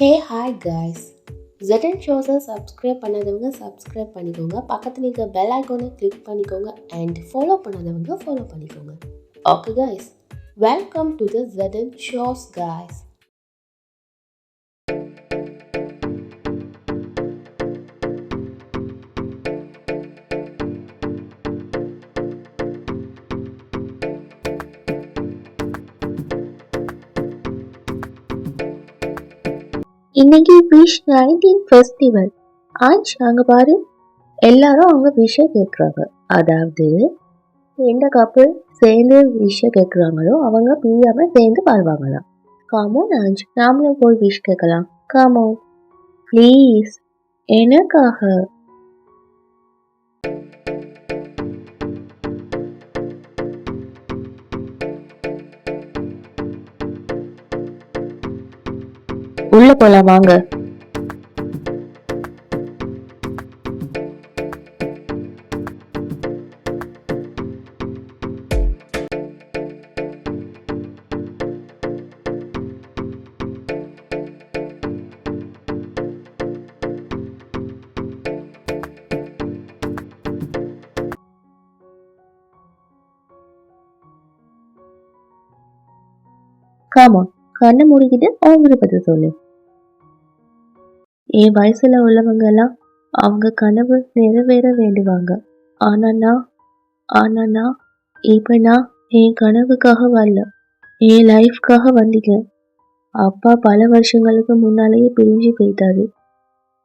ஹே hi guys ஜெட்டன் ஷோஸை subscribe பண்ணாதவங்க சப்ஸ்கிரைப் பண்ணிக்கோங்க. பக்கத்தில் இருக்க பெல் ஐக்கோனை கிளிக் பண்ணிக்கோங்க அண்ட் ஃபாலோ பண்ணாதவங்க ஃபாலோ பண்ணிக்கோங்க. Okay guys welcome to the Jettan shows guys இன்னைக்கு விஷ் நைன்டீன் ஃபெஸ்டிவல் ஆஞ்ச் அங்க பாரு. எல்லாரும் அவங்க விஷ கேட்குறாங்க அதாவது எந்த கப்பல் சேர்ந்து விஷ கேட்குறாங்களோ அவங்க பிரியாம சேர்ந்து வாழ்வாங்களாம். காமோன் ஆஞ்ச் நாமளும் போய் விஷ் கேட்கலாம். காமோ ப்ளீஸ் எனக்காக. உள்ள போலாம் வாங்க. காமா கண்ணை மூடிக்கிட்டு அவங்க பற்றி சொல்லு. என் வயசுல உள்ளவங்க எல்லாம் அவங்க கனவு நிறைவேற வேண்டுவாங்க. ஆனா நான் ஆனா நான் இப்ப நான் என் கனவுக்காக வரல. என் லைஃப்காக வந்தீங்க. அப்பா பல வருஷங்களுக்கு முன்னாலேயே பிரிஞ்சு போயிட்டாரு.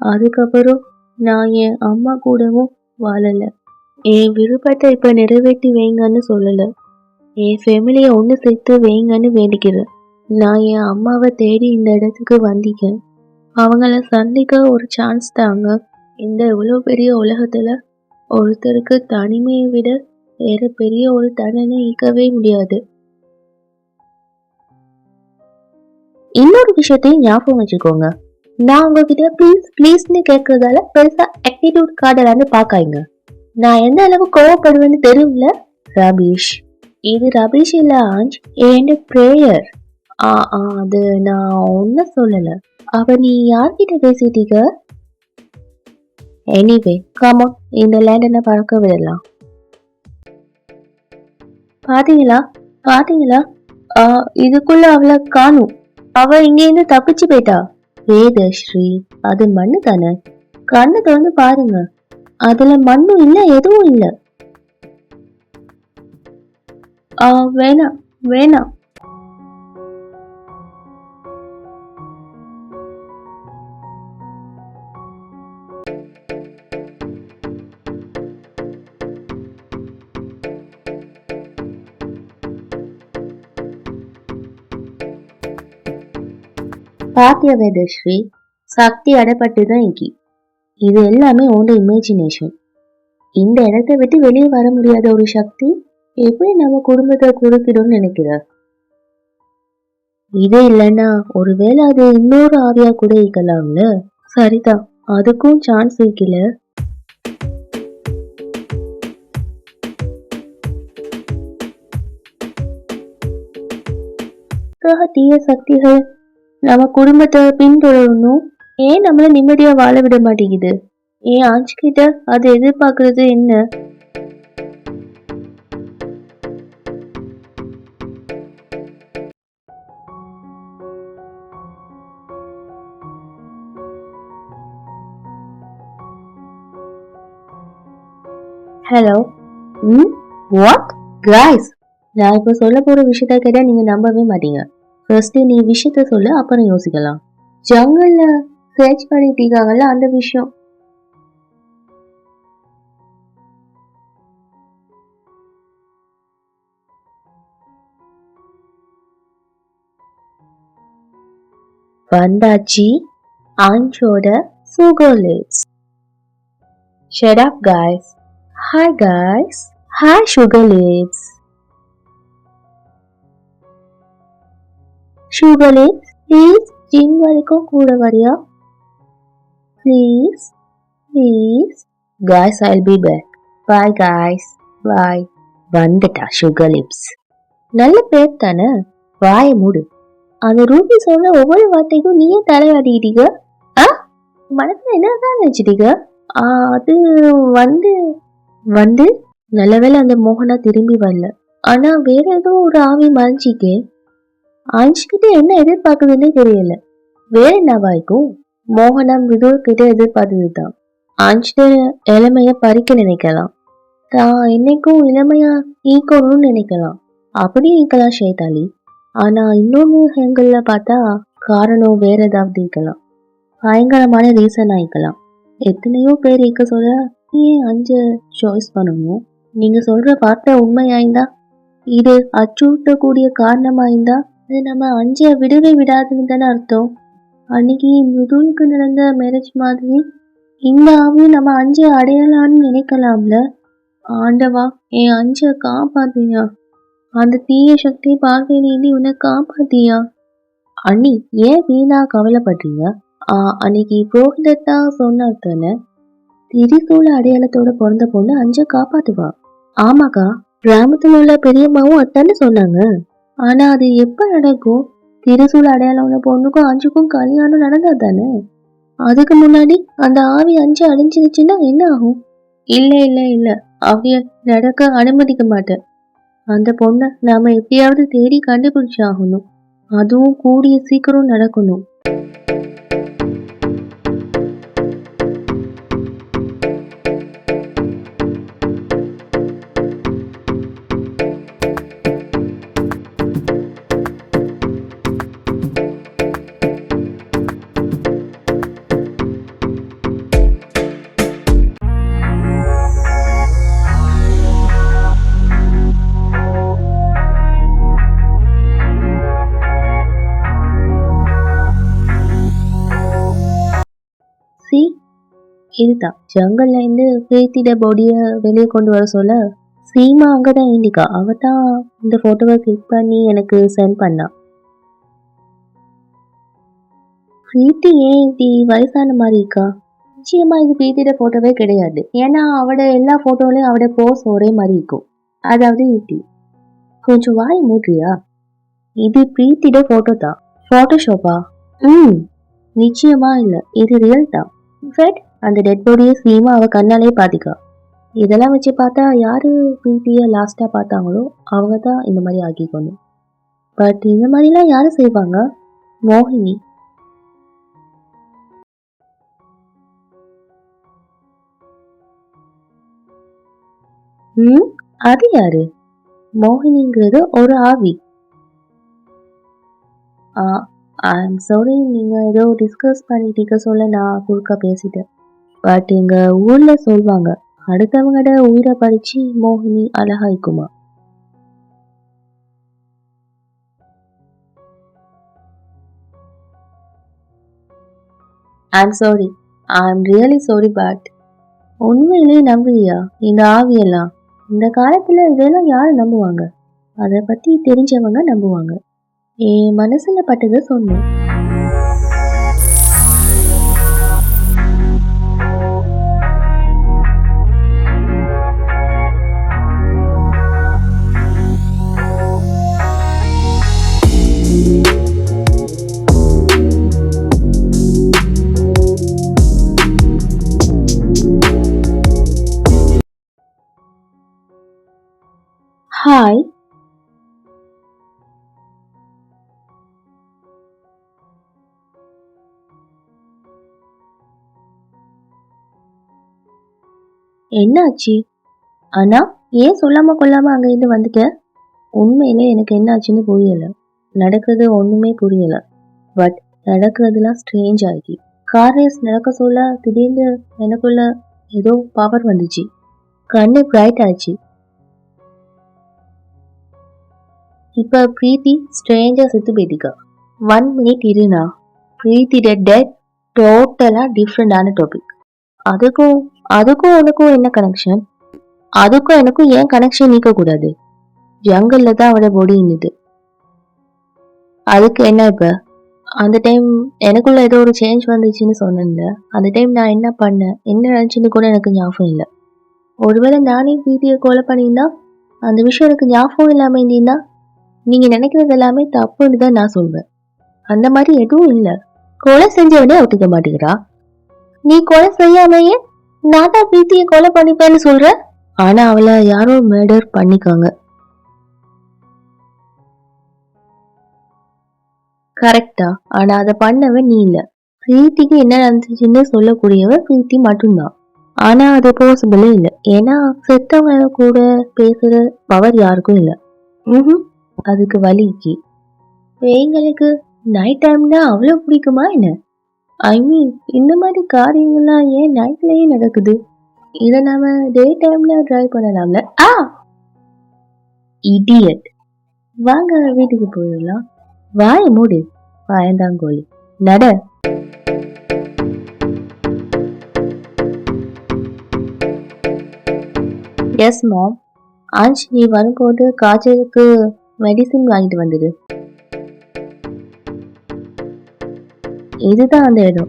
அதுக்கப்புறம் நான் என் அம்மா கூடவும் வாழல. என் விருப்பத்தை இப்ப நிறைவேற்றி வைங்கன்னு சொல்லல. என் ஃபேமிலியை ஒன்று சேர்த்து வைங்கன்னு வேண்டிக்கிறேன். நான் என் அம்மாவை தேடி இந்த இடத்துக்கு வந்தீங்க அவங்கள சந்திக்க ஒரு சான்ஸ் தாங்க. இந்த இவ்வளோ பெரிய உலகத்துல ஒருத்தருக்கு தனிமையை விட வேற பெரிய ஒரு தண்டனை ஈக்கவே முடியாது. இன்னொரு விஷயத்தையும் ஞாபகம் வச்சுக்கோங்க. நான் உங்ககிட்ட ப்ளீஸ் ப்ளீஸ்னு கேட்கறதால பெருசா ஆட்டிடியூட் கார்டலான்னு பார்க்காங்க நான் எந்த அளவு கோவப்படுவேன்னு தெரியல? ரபீஷ். இது ரபீஷ் இல்ல ஆஞ்ச். என் ப்ரேயர் ஆ ஆ அது நான் ஒன்றும் சொல்லலை. அவ நீ யார்கிட்ட பேசிட்டீங்க எனிவே காமா இந்த லேண்டனை பறக்க விடலாம். பாத்தீங்களா? பாத்தீங்களா? இதுக்குள்ள அவளை காணும் அவ இங்கேருந்து தப்பிச்சு போயிட்டா. வேதஸ்ரீ அது மண்ணு தானே? கண்ணை திறந்து பாருங்க. அதுல மண்ணும் இல்ல எதுவும் இல்ல. ஆ வேணாம் வேணாம். பாத்திய வேதஸ்ரீ சக்தி அடைப்பட்டு தான் இங்கி இது எல்லாமே உன்னோட இமேஜினேஷன் இந்த இடத்தை விட்டு வெளியே வர முடியாத ஒரு சக்தி எப்படி நம்ம குடும்பத்தை குறுக்கிடும்னு நினைக்கிற இது இல்லைன்னா ஒருவேளை அது இன்னொரு ஆவியா கூட இருக்கலாம்ல? சரிதா அதுக்கும் சான்ஸ் இருக்கல தீய சக்திகள். நம்ம குடும்பத்தை பின்தொடரணும். ஏன் நம்மள நிம்மதியா வாழ விட மாட்டேங்குது? ஏன் ஆஞ்சு கிட்ட அது எதிர்பார்க்கறது என்ன? ஹலோ ம்? வாட் கைஸ் நான் இப்போ சொல்ல போகிற விஷயத்த கேட்டால் நீங்கள் நம்பவே மாட்டீங்க. ஃபர்ஸ்ட் நீ விஷயத்த சொல்லு அப்புறம் யோசிக்கலாம். ஜங்கல்ல சர்ச் பண்ணிட்டு இருக்காங்கல்ல அந்த விஷயம். வந்தாச்சி ஆஞ்சோட sugar lips shut up guys hi guys hi sugar lips sugar please gym வரைக்கும் கூட வரியா? Please please guys I'll be back bye guys bye வந்துட்டா சுகர் லிப்ஸ் நல்ல பேர் தானே? வாயை மூடு. அந்த ரூபி சொன்ன ஒவ்வொரு வார்த்தைக்கும் நீயே தலையாடிக்கிட்டீங்க ஆ? மனசுல என்னதான் நினைச்சிட்டீங்க? ஆ, அது வந்து வந்து நல்லவேளை அந்த மோகனா திரும்பி வரல. ஆனா வேற ஏதோ ஒரு ஆவி மறைஞ்சிக்கே ஆஞ்சிக்கிட்ட என்ன எதிர்பார்க்குதுன்னே தெரியல. வேற என்னவா இருக்கும் மோகனா மிருது கிட்ட எதிர்பார்த்தது தான் ஆஞ்சிட்ட இளமைய பறிக்க நினைக்கலாம். தான் என்னைக்கும் இளமையா ஈக்கணும்னு நினைக்கலாம். அப்படி இருக்கலாம் ஷேதாலி. ஆனா இன்னொன்று ஆங்கிள் பார்த்தா காரணம் வேற ஏதாவது இருக்கலாம். பயங்கரமான ரீசன் ஆயிக்கலாம் எத்தனையோ பேர் இருக்க சொல்ல ஏன் அஞ்சு சாய்ஸ் பண்ணணும்? நீங்க சொல்ற வார்த்தை உண்மையாயிருந்தா இது அச்சுறுத்தக்கூடிய காரணமாயிருந்தா நம்ம அஞ்சை விடவே விடாதுன்னு தானே அர்த்தம். அன்னைக்கு முதுனுக்கு நடந்த மேரேஜ் மாதிரி இந்த ஆவியும் நம்ம அஞ்ச அடையலான்னு நினைக்கலாம்ல? ஆண்டவா என் அஞ்சை காப்பாத்தியா அந்த தீய சக்தி பார்வையிலேருந்து உன்னை காப்பாத்தியா அண்ணி ஏன் வீணா கவலைப்படுறீங்க? ஆ, அன்னைக்கு புரோகிதர் தான் சொன்னார் தானே திரிசூல அடையாளத்தோட பிறந்த பொண்ணு அஞ்சை காப்பாத்துவா. ஆமாக்கா கிராமத்தில் உள்ள பெரியம்மாவும் அத்தானே சொன்னாங்க. ஆனா அது எப்ப நடக்கும்? திரிசூல அடையாளம் உள்ள பொண்ணுக்கும் அஞ்சுக்கும் கல்யாணம் நடந்தா தானே அதுக்கு முன்னாடி அந்த ஆவி அஞ்சு அழிஞ்சிருச்சுன்னா என்ன ஆகும்? இல்ல இல்ல இல்ல. அவைய நடக்க அனுமதிக்க மாட்டேன். அந்த பொண்ணை நாம எப்படியாவது தேடி கண்டுபிடிச்சாகணும். அதுவும் கூடிய சீக்கிரம் நடக்கணும். இதுதான். ஜங்கல்ல இருந்து பிரீத்திட பாடிய வெளியே கொண்டு வர சொல்ல சீமா அங்கதான் இண்டிகா அவ தான் இந்த போட்டோவை கிளிக் பண்ணி எனக்கு சென்ட் பண்ணா. பிரீத்தி ஏன் இப்படி வயசான மாதிரி இருக்கா? நிச்சயமா இது பிரீத்தியோட போட்டோவே கிடையாது. ஏன்னா அவட எல்லா போட்டோலயும் அவட போஸ் ஒரே மாதிரி இருக்கும். அதாவது இப்படி. கொஞ்சம் வாய் மூட்றியா? இது பிரீத்தியோட போட்டோ தான். போட்டோஷாப்பா ம். நிச்சயமா இல்ல. இது ரியல் தான். இன்ஃபேக்ட் அந்த டெட் பாடியை சீமா அவள் கண்ணாலே பாதிக்கா இதெல்லாம் வச்சு பார்த்தா யார் பிரீத்தியை லாஸ்ட்டாக பார்த்தாங்களோ அவங்க தான் இந்த மாதிரி ஆக்கிக்கணும். பட் இந்த மாதிரிலாம் யார் செய்வாங்க? மோகினி. ம்? அது யாரு? மோகினிங்கிறது ஒரு ஆவி. ஆ ஐம் சாரி நீங்கள் ஏதோ டிஸ்கஸ் பண்ணிட்டீங்க சொல்ல நான் குறுக்கா பேசிட்டேன். பட் எங்க ஊர்ல சொல்லுவாங்க அடுத்தவங்கட உயிரை பறிச்சு மோகினி அழகாய்க்குமா. I'm sorry I'm really sorry but உண்மையிலேயே நம்புறியா இந்த ஆவியெல்லாம். இந்த காலத்துல இதெல்லாம் யாரு நம்புவாங்க? அதை பத்தி தெரிஞ்சவங்க நம்புவாங்க. என் மனசுல பட்டதை சொன்னேன். என்னாச்சு? அண்ணா ஏன் சொல்லாம கொள்ளாம அங்கேருந்து வந்துட்ட? உண்மையில எனக்கு என்னாச்சுன்னு புரியல. நடக்கிறது ஒண்ணுமே புரியல. பட் நடக்கிறதுலாம் ஸ்ட்ரேஞ்ச் ஆகி கார் ரேஸ் நடக்க சொல்ல திடீர்னு எனக்குள்ள ஏதோ பவர் வந்துச்சு. கண்ணு பிரைட் ஆச்சு இப்ப பிரீத்தி ஸ்ட்ரேஞ்சா செத்து போயிட்டிக்கா ஒன் மினிட் இருனா பிரீத்திட டெட் டோட்டலா டிஃப்ரெண்டான டாபிக் அதுக்கும் அதுக்கும் உனக்கும் என்ன கனெக்ஷன் அதுக்கும் எனக்கும் ஏன் கனெக்ஷன் நீக்க கூடாது? ஜங்கல்ல தான் அவட பொடி இன்னுது அதுக்கு என்ன இப்ப? அந்த டைம் எனக்குள்ள ஏதோ ஒரு சேஞ்ச் வந்துச்சுன்னு சொன்னேன்ல. அந்த டைம் நான் என்ன பண்ணேன்? என்ன நினைச்சுன்னு கூட எனக்கு ஞாபகம் இல்லை. ஒருவேளை நானே பிரீத்தியை கொலை பண்ணியிருந்தா அந்த விஷயம் எனக்கு ஞாபகம் இல்லாம இருந்தீங்கன்னா நீங்க நினைக்கிறது எல்லாமே தப்புன்னு தான் நான் சொல்வேன். அந்த மாதிரி எதுவும் இல்லை. கொலை செஞ்சவனே ஒத்துக்க மாட்டேங்கிறா. நீ கொலை செய்யாமையே நான் தான் பிரீத்திய கொலை பண்ணிப்பேன்னு சொல்ற? ஆனா அவளை யாரோ மர்டர் பண்ணிக்காங்க. கரெக்டா ஆனா அதை பண்ணவன் நீ இல்ல. பிரீத்திக்கு என்ன நடந்துச்சுன்னு சொல்லக்கூடியவ பிரீத்தி மட்டும்தான். ஆனா அது பாசிபிளே இல்ல. ஏன்னா செத்தவங்க கூட பேசுற பவர் யாருக்கும் இல்ல. ம்ஹும். அதுக்கு வலிக்கு பேய்களுக்கு நைட் டைம்னா அவ்வளோ பிடிக்குமா என்ன? ஐ மீன் இந்த மாதிரி காரியங்கள்லாம் ஏன் நைட்லயே நடக்குது? இதை நாம டே டைம்ல ட்ரை பண்ணலாம்ல. ஆ! இடியட் வாங்க வீட்டுக்கு போயிடலாம். வாய மூடு. வாயந்தாங்கோலி நட. எஸ் மாம் ஆஞ்ச் நீ வரும்போது காய்ச்சலுக்கு மெடிசின் வாங்கிட்டு வந்தது இதுதான் அந்த இடம்.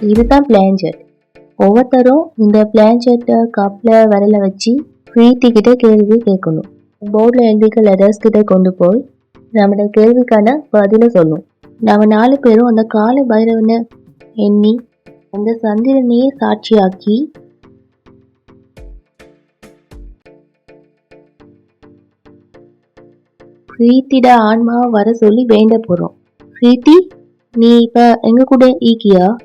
இதுதான் பிளான்ஜெட் ஒவ்வொருத்தரும் இந்த பிளான்ஜெட்டை கப்பில் விரல வச்சு பிரீத்தி கிட்ட கேள்வி கேட்கணும். போர்டில் எழுதிக்க லெட்டர்ஸ் கிட்ட கொண்டு போய் நம்மளோட கேள்விக்கான பதிலை சொல்லும் நம்ம நாலு பேரும் அந்த கால பைரவனை எண்ணி அந்த சந்திரனையே சாட்சியாக்கி பிரீத்திட ஆன்மாவை வர சொல்லி வேண்ட போறோம். பிரீத்தி நீ இப்ப எங்க கூட ஈக்கியா